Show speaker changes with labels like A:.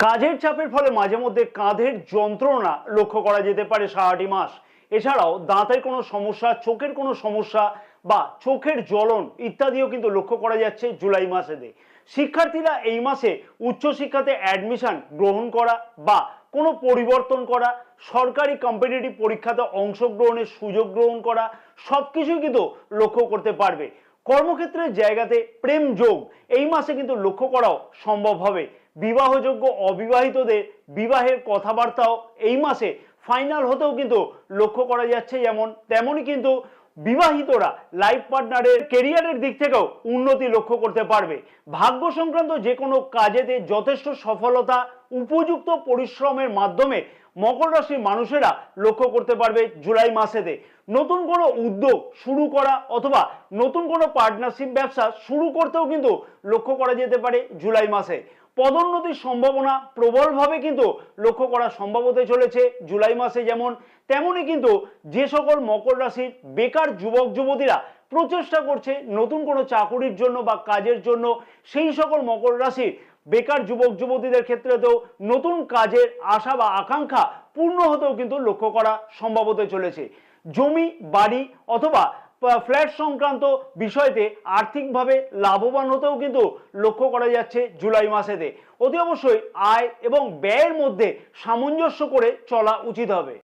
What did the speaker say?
A: কাজের চাপের ফলে মাঝে মধ্যে কাঁধের যন্ত্রণা লক্ষ্য করা যেতে পারে সারাটি মাস। এছাড়াও দাঁতের কোনো সমস্যা, চোখের কোনো সমস্যা বা চোখের জ্বলন ইত্যাদিও কিন্তু লক্ষ্য করা যাচ্ছে জুলাই মাসেতে। শিক্ষার্থীরা এই মাসে উচ্চশিক্ষাতে অ্যাডমিশন গ্রহণ করা বা কোনো পরিবর্তন করা, সরকারি কম্পিটিটিভ পরীক্ষাতে অংশগ্রহণের সুযোগ গ্রহণ করা সব কিছুই কিন্তু লক্ষ্য করতে পারবে। কর্মক্ষেত্রের জায়গাতে প্রেম যোগ এই মাসে কিন্তু লক্ষ্য করাও সম্ভব হবে। বিবাহযোগ্য অবিবাহিতদের বিবাহের কথাবার্তাও এই মাসে ফাইনাল হতেও কিন্তু লক্ষ্য করা যাচ্ছে যেমন, তেমনই কিন্তু বিবাহিতরা লাইফ পার্টনারের কেরিয়ারের দিক থেকেও উন্নতি লক্ষ্য করতে পারবে। ভাগ্য সংক্রান্ত যে কোনো কাজেতে যথেষ্ট সফলতা, উপযুক্ত পরিশ্রমের মাধ্যমে মকর রাশির মানুষেরা লক্ষ্য করতে পারবে জুলাই মাসেতে। নতুন কোনো উদ্যোগ শুরু করা অথবা নতুন কোনো পার্টনারশিপ ব্যবসা শুরু করতেও কিন্তু লক্ষ্য করা যেতে পারে জুলাই মাসে। পদোন্নতির সম্ভাবনা প্রবলভাবে কিন্তু লক্ষ্য করা সম্ভব হতে চলেছে। জুলাই মাসে যেমন, তেমনই কিন্তু যে সকল মকর রাশির বেকার যুবক, যুবতীরা প্রচেষ্টা করছে নতুন কোনো চাকুরির জন্য বা কাজের জন্য। সেই সকল মকর রাশির বেকার যুবক, যুবতীদের ক্ষেত্রেতেও নতুন কাজের আশা বা আকাঙ্ক্ষা পূর্ণ হতেও কিন্তু লক্ষ্য করা সম্ভব হতে চলেছে। জমি, বাড়ি অথবা ফ্ল্যাট সংক্রান্ত বিষয়তে আর্থিকভাবে লাভবান হতেও কিন্তু লক্ষ্য করা যাচ্ছে জুলাই মাসেতে। অতি অবশ্যই আয় এবং ব্যয়ের মধ্যে সামঞ্জস্য করে চলা উচিত হবে।